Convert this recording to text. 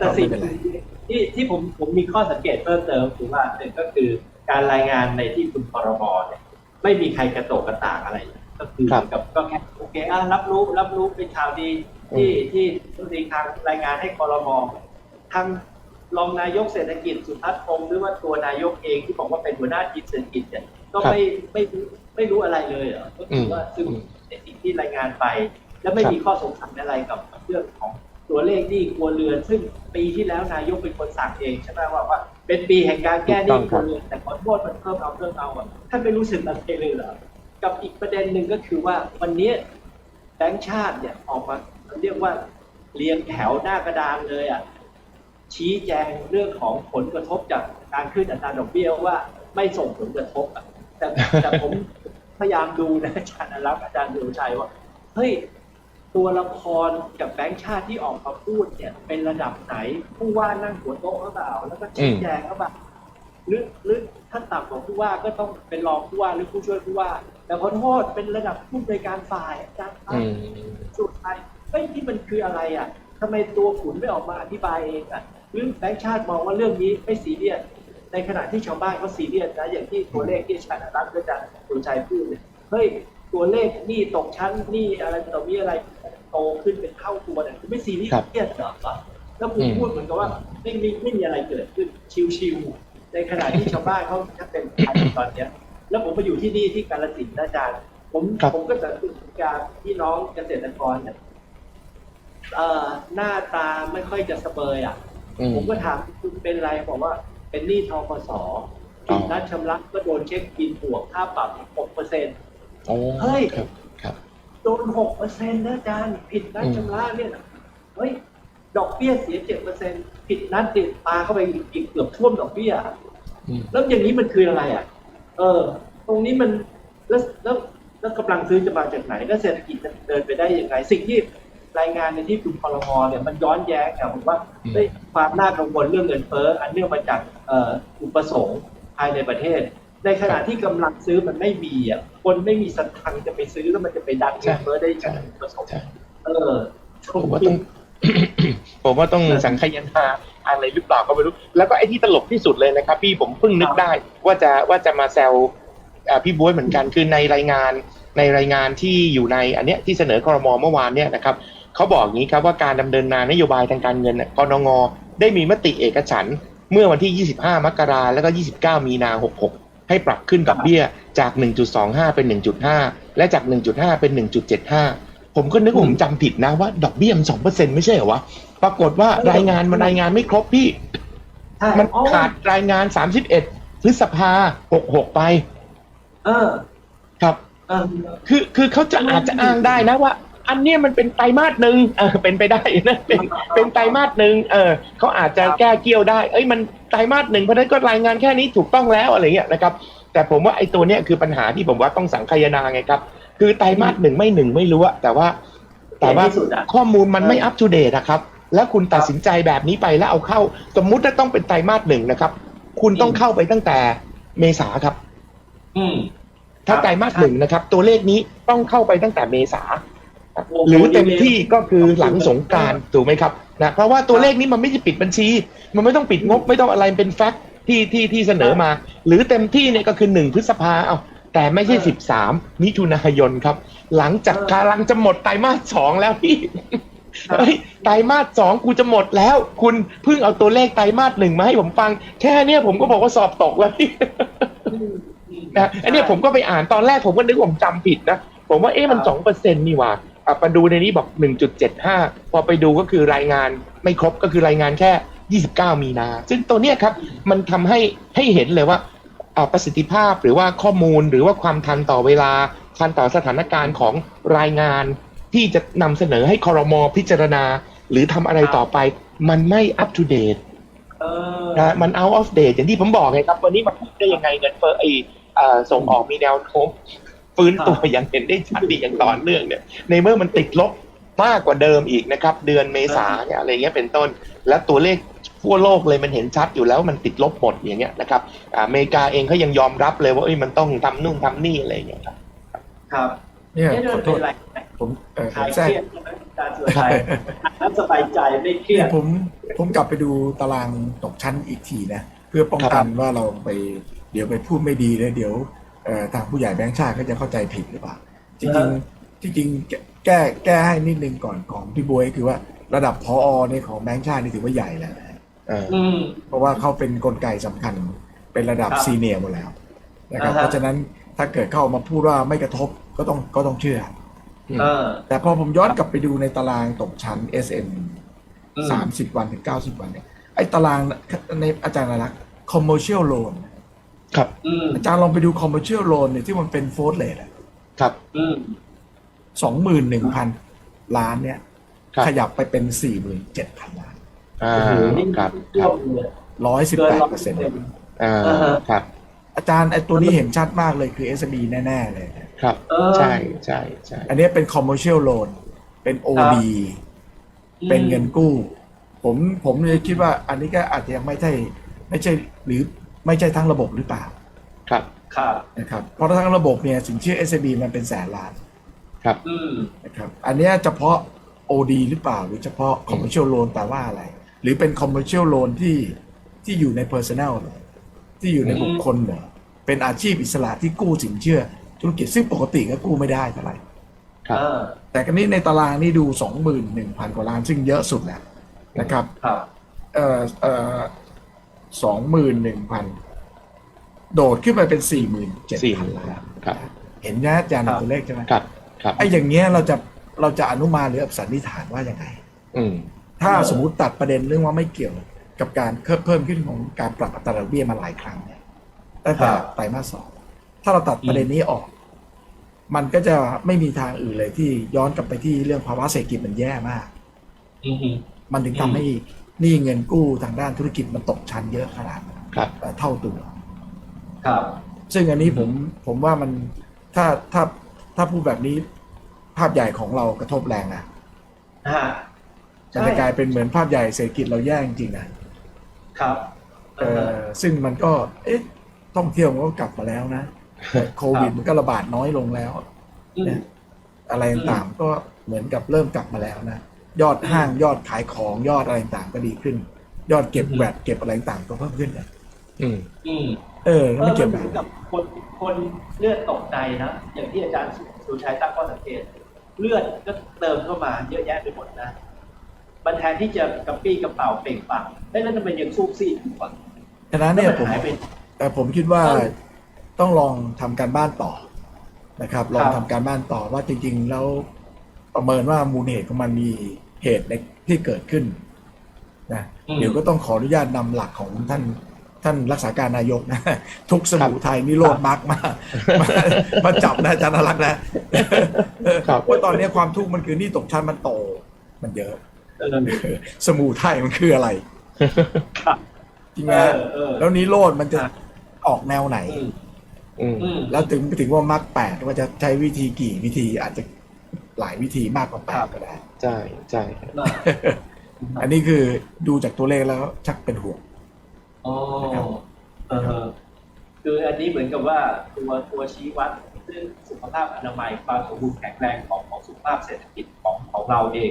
แต่ก็สิ่ไม่งเป็นไร ที่ที่ผมผมมีข้อสังเกตเพิ่มเติมคือว่าหนึ่งก็คือการรายงานในที่คุณพรบเนี่ยไม่มีใครกระโตกกระตากอะไร ก็คือครับกับก็แค่โอเคอะรับรู้รับรู้เป็นข่าวดีที่ที่ทุกทีทางรายงานให้คอรมอทางรองนายกเศรษฐกิจสุทัศน์พงศ์หรือว่าตัวนายกเองที่บอกว่าเป็นหัวหน้าทีมเศรษฐกิจเนี่ยก็ไม่ไม่รู้ไม่รู้อะไรเลยเหรอก็คือว่าซึ่งอืมในสิ่งที่รายงานไป แล้วไม่มีข้อสงสัยอะไรกับเรื่องของ ตัวเลขหนี้ครัวเรือน ซึ่งปีที่แล้วนายกเป็นคนสั่งเองใช่ไหมว่าว่า เป็นปีแห่งการแก้หนี้ครัวเรือนแต่ขอโทษมันเพิ่มเอาเพิ่มเอาอะท่านไม่รู้สึกอะไรเลยเหรอกับอีกประเด็นหนึ่งก็คือว่าวันนี้แบงก์ชาติเนี่ยออกมาเรียกว่าเรียงแถวหน้ากระดานเลยอะชี้แจงเรื่องของผลกระทบจากการขึ้นอัตราดอกเบี้ยว่าไม่ส่งผลกระทบอะแต่แต่ผมพยายามดูนะอาจารย์อรักษ์อาจารย์ดูชัยว่าเฮ้ย ตัวละครกับแบงค์ชาติที่ออกมาพูดเนี่ย เป็นระดับไหน ผู้ว่านั่งหัวโต๊ะหรือเปล่า แล้วก็ชี้แจงหรือเปล่าหรือหรือท่านต่ำกว่าผู้ว่าก็ต้องเป็นรองผู้ว่าหรือผู้ช่วยผู้ว่า แต่ขอโทษเป็นระดับผู้บริการฝ่ายอาจารย์ครับอืมสุดท้ายเฮ้ยที่มันคืออะไรอะทำไมตัวขุนไม่ออกมาอธิบายเองอะหรือแบงค์ชาติมองว่าเรื่องนี้ไม่ซีเรียสในขณะที่ชาวบ้านเขาซีเรียสนะอย่างที่ตัวเลขที่อาจารย์รัฐอาจารย์สุรชัยพูดเนี่ยเฮ้ย ตัวเลขหนี้ตกชั้นหนี้อะไรต่อมีอะไรโตขึ้นเป็นเท่าตัวเนี่ยคุณไม่ซีเรียสเหรอแล้วผมพูดเหมือนกับว่าไม่มีไม่มีอะไรเกิดขึ้นชิวๆในขณะที่ชาวบ้านเขาจะเป็นพันตอนเนี้ย แล้วผมไปอยู่ที่นี่ที่กาลสินธุ์นะอาจารย์ ผมครับผมก็จะถึงการพี่น้องเกษตรกรเนี่ยเอ่อหน้าตาไม่ค่อยจะสเปยอะอืมผมก็ถามคุณเป็นไรบอกว่า เป็นหนี้ทกสผิดนัดชำระก็โดนเช็คบินบวกค่าปรับหกเปอร์เซ็นต์ โอ้เฮ้ย ครับครับ โดนหกเปอร์เซ็นต์นะอาจารย์ ผิดนัดชำระเนี่ยนะเฮ้ย ดอกเบี้ยเสียเจ็ดเปอร์เซ็นต์ผิดนัดติดปลาเข้าไปอีกเกือบท่วมดอกเบี้ย อืมแล้วอย่างนี้มันคืออะไรอะ เออ ตรงนี้มันแล้วแล้วแล้วกำลังซื้อจะมาจากไหน แล้วเศรษฐกิจจะเดินไปได้ยังไง สิ่งที่รายงานในที่คุณพลมเนี่ยมันย้อนแย้งอะผมว่าเฮ้ยความน่ากังวลเรื่องเงินเฟ้ออันเนื่องมาจากเอ่ออุปสงค์ภายในประเทศ ในขณะที่กำลังซื้อมันไม่มีอะคนไม่มีสตังค์จะไปซื้อแล้วมันจะไปดันเงินเฟ้อได้จากอุปสงค์ใช่เออผมว่าต้องผมว่าต้องสังคายนาอะไรหรือเปล่าก็ไม่รู้ แล้วก็ไอ้ที่ตลกที่สุดเลยนะครับ พี่ผมเพิ่งนึกได้ ว่าจะว่าจะมาแซวอ่าพี่บ๊วยเหมือนกันคือในรายงานในรายงานที่อยู่ในอันเนี้ยที่เสนอครมเมื่อวานเนี่ยนะครับเขาบอกอย่างนี้ครับว่าการดำเนินงานนโยบายทางการเงินน่ะกนงได้มีมติเอกฉันท์เมื่อวันที่ 25 มกราแล้วก็ 29 มีนา 66 ให้ปรับขึ้นดอกเบี้ยจาก 1.25 เป็น 1.5 และจาก 1.5 เป็น 1.75 ผมก็นึกว่าผมจำผิดนะว่าดอกเบี้ยมัน2%ไม่ใช่เหรอวะ ปรากฏว่ารายงานมันรายงานไม่ครบพี่ใช่มันอ๋อขาดรายงาน 31พฤษภา66 ไป เออ ครับเออคือคือเขาจะอาจจะอ้างได้นะว่า อันเนี้ยมันเป็นไตรมาสหนึ่งเออเป็นไปได้นะเป็นเป็นไตรมาสหนึ่งเออเขาอาจจะแก้เกี้ยวได้ เอ้ยมันไตรมาสหนึ่งเพราะฉะนั้นก็รายงานแค่นี้ถูกต้องแล้วอะไรเงี้ยนะครับ แต่ผมว่าไอ้ตัวเนี้ยคือปัญหาที่ผมว่าต้องสังคายนาไงครับ คือไตรมาสหนึ่งไม่หนึ่งไม่รู้อะแต่ว่า แต่ว่าที่สุดอะข้อมูลมันไม่อัป o d เดตอะครับ แล้วคุณตัดสินใจแบบนี้ไปแล้วเอาเข้า สมมุติถ้าต้องเป็นไตรมาสหนึ่งนะครับ คุณต้องเข้าไปตั้งแต่เมษาครับ อืมถ้าครับไตรมาสหนึ่งนะครับ ตัวเลขนี้ต้องเข้าไปตั้งแต่เมษาโอ้โหหรือเต็มที่ก็คือหลังสงกรานต์ถูกไหมครับนะเพราะว่าตัวเลขนี้มันไม่ใช่ปิดบัญชี มันไม่ต้องปิดงบไม่ต้องอะไรเป็นแฟกต์ที่ที่ที่เสนอมา หรือเต็มที่เนี่ยก็คือหนึ่งพฤษภาเอาแต่ไม่ใช่สิบสามมิถุนายนครับ หลังจากกำลังจะหมดไตรมาสสองแล้วพี่ครับเฮ้ยไตรมาสสองกูจะหมดแล้ว คุณเพิ่งเอาตัวเลขไตรมาสหนึ่งมาให้ผมฟัง แค่เนี้ยผมก็บอกว่าสอบตกแล้วพี่อืมอืมนะอันเนี้ยผมก็ไปอ่านตอนแรกผมก็นึกว่าผมจำผิดนะ ผมว่าเอ๊ะมันครับสองเปอร์เซ็นต์นี่หว่าอะ มาดูในนี้บอกหนึ่งจุดเจ็ดห้าพอไปดูก็คือรายงานไม่ครบก็คือรายงานแค่ยี่สิบเก้ามีนา ซึ่งตัวเนี้ยครับมันทำให้ให้เห็นเลยว่าอ่าประสิทธิภาพหรือว่าข้อมูลหรือว่าความทันต่อเวลา ทันต่อสถานการณ์ของรายงาน ที่จะนำเสนอให้คอรมอพิจารณา หรือทำอะไรต่อไป มันไม่ up to date เออนะมัน out of date อย่างที่ผมบอกไงครับ วันนี้มันพูดได้ยังไงเงินเฟ้อไอเอ่อส่งออกมีแนวโน้ม ฟื้นตัวอย่างเห็นได้ชัดดีอย่างต่อเนื่องเนี่ย ในเมื่อมันติดลบมากกว่าเดิมอีกนะครับ เดือนเมษาเนี่ยอะไรเงี้ยเป็นต้น แล้วตัวเลขทั่วโลกเลยมันเห็นชัดอยู่แล้วมันติดลบหมดอย่างเงี้ยนะครับอ่าอเมริกาเองเขายังยอมรับเลยว่าเอ้ยมันต้องทำนู่นทำนี่อะไรอย่างเงี้ยครับ ครับเนี่ยเอ๊ะขอโทเป็ษนไรผมเออผคลามยแทรเคกรียดใช่ไหมอาจารย์สุรชัยแล้วสบายใจไม่เครียดผมผมกลับไปดูตารางตกชั้นอีกทีนะ เพื่อป้องกันว่าเราไป เดี๋ยวไปพูดไม่ดีแล้วเดี๋ยวเอ่อ ทางผู้ใหญ่แบงค์ชาติก็จะเข้าใจผิดหรือเปล่าจริงๆจริงๆแก้แก้ให้นิดนึงก่อนของพี่บวยคือว่าระดับพอเนี่ยของแบงค์ชาตินี่ถือว่าใหญ่แล้วนะอ่าอืมเพราะว่าเขาเป็นกลไกสำคัญเป็นระดับครับซีเนียร์หมดแล้วนะครับอ่าฮะเพราะฉะนั้นถ้าเกิดเข้ามาพูดว่าไม่กระทบก็ต้องก็ต้องเชื่อเออแต่พอผมย้อนกลับไปดูในตารางตกชั้น SM อืมสามสิบวันถึงเก้าสิบวันเนี่ยไอ้ตารางในอาจารย์นรักษ์ commercial loan ครับ อืมอาจารย์ลองไปดู commercial loan เนี่ยที่มันเป็น f o r ร rate ครับ อืมสองหมื่นหนึ่งพันล้านเนี่ย ครับ ขยับไปเป็นสี่หมื่นเจ็ดพันล้านอ่าโอ้โหนี่ครับคเทียรับบเลยร้อยสิบเกินแปดร้อยเปอร์เซ็นต์ อ่าอ่าฮะครับอาจารย์ไอ้ตัวนี้เห็นชัดมากเลยคือ SB แน่ ๆ เลย ครับ เออ ใช่ใช่ใช่ อันนี้เป็น commercial loan เป็น OD เป็นเงินกู้ ผมผมเลยคิดว่าอันนี้ก็อาจจะยังไม่ใช่ไม่ใช่หรือ ไม่ใช่ทั้งระบบหรือเปล่าครับครับนะครับเพราะทั้งระบบเนี่ยสินเชื่อ SB มันเป็นแสนล้านครับ อืม นะครับอันเนี้ยเฉพาะ OD หรือเปล่า หรือเฉพาะ commercial loan แปลว่าอะไร หรือเป็น commercial loan ที่ที่อยู่ใน personal เหรอที่อยู่ในบุคคลเหรอเป็นอาชีพอิสระที่กู้สินเชื่อ ธุรกิจซึ่งปกติก็กู้ไม่ได้เท่าไหร่ ครับเออแต่กันนี้ในตารางนี่ดู 21,000 กว่าล้านซึ่งเยอะสุดแล้วนะครับครับเอ่อเอ่อ สองหมื่นหนึ่งพันโดดขึ้นไปเป็นสี่หมื่นเจ็ดสี่พันล้านครับ เห็นนะอาจารย์ตัวเลขใช่ไหมครับ ครับไอ้อย่างเงี้ยเราจะเราจะอนุมานหรือสันนิษฐานว่ายังไงอืมถ้าสมมติตัดประเด็นเรื่องว่าไม่เกี่ยวกับการเพิ่มเพิ่มขึ้นของการปรับอัตราดอกเบี้ยมาหลายครั้งเนี่ยตั้งแต่ครับไตรมาสสองถ้าเราตัดประเด็นนี้ออก มันก็จะไม่มีทางอื่นเลยที่ย้อนกลับไปที่เรื่องภาวะเศรษฐกิจมันแย่มากอืมมันถึงทำให้ หนี้เงินกู้ทางด้านธุรกิจมันตกชั้นเยอะขนาดนั้นครับเอ่อเท่าตัว ครับ ซึ่งอันนี้ผมผมว่ามันถ้าถ้าถ้าพูดแบบนี้ภาพใหญ่ของเรากระทบแรงนะฮะมันจะกลายเป็นเหมือนภาพใหญ่เศรษฐกิจเราแย่จริงๆนะครับเออซึ่งมันก็ เอ๊ะท่องเที่ยวมันก็กลับมาแล้วนะแต่โควิดมันก็ระบาดน้อยลงแล้วอืมเนี่ยอะไรต่างๆก็เหมือนกับเริ่มกลับมาแล้วนะ ยอดห้างยอดขายของยอดอะไรต่างๆก็ดีขึ้น ยอดเก็บอืมแวดเก็บอะไรต่างๆก็เพิ่มขึ้นนะอืมอืมเออแล้วไม่เก็บเหแบมืบอนกับคนคนเลือดตกในนะอย่างที่อาจารย์สุชัยตั้งข้อสังเกต เลือดก็เติมเข้ามาเยอะแยะไปหมดนะมันแทนที่จะกระปี้กระเป๋าเปล่งปลั่งเอ้ยแล้วทำไมยังซูบซีดอยู่วะฉะนั้นเนี่ยแล้วผมหายไปแต่ผมคิดว่าเออต้องลองทำการบ้านต่อนะครับ ลองครับทำการบ้านต่อว่าจริง ๆ แล้ว ประเมินว่ามูลเหตุของมันมีเหตุในที่เกิดขึ้นนะเดี๋ยวก็ต้องขออนุญาตนำหลักของท่านท่านรักษาการนายกนะทุกสมุไทยนี่โลดมักมามามาจับนะอาจารย์นรักษ์นะครับว่าตอนนี้ความทุกข์มันคือหนี่ตกชั้นมันโต มันเยอะเออสมุไทยมันคืออะไรครับจริงไหมเอฮะอเออแล้วนี้โลดมันจะครับออกแนวไหนอืมอืมอืมแล้วถึงถึงว่ามักแปดว่าจะใช้วิธีกี่วิธีอาจจะ หลายวิธีมากกว่าแปครัดบก็ได้ ใช่ใช่น่ะอันนี้คือดูจากตัวเลขแล้วชักเป็นห่วง อ๋อเออคืออันนี้เหมือนกับว่าตัวตัวชี้วัดซึ่งสุขภาพอนามัยความสมบูรณ์แข็งแรงของของสุขภาพเศรษฐกิจของของเราเอง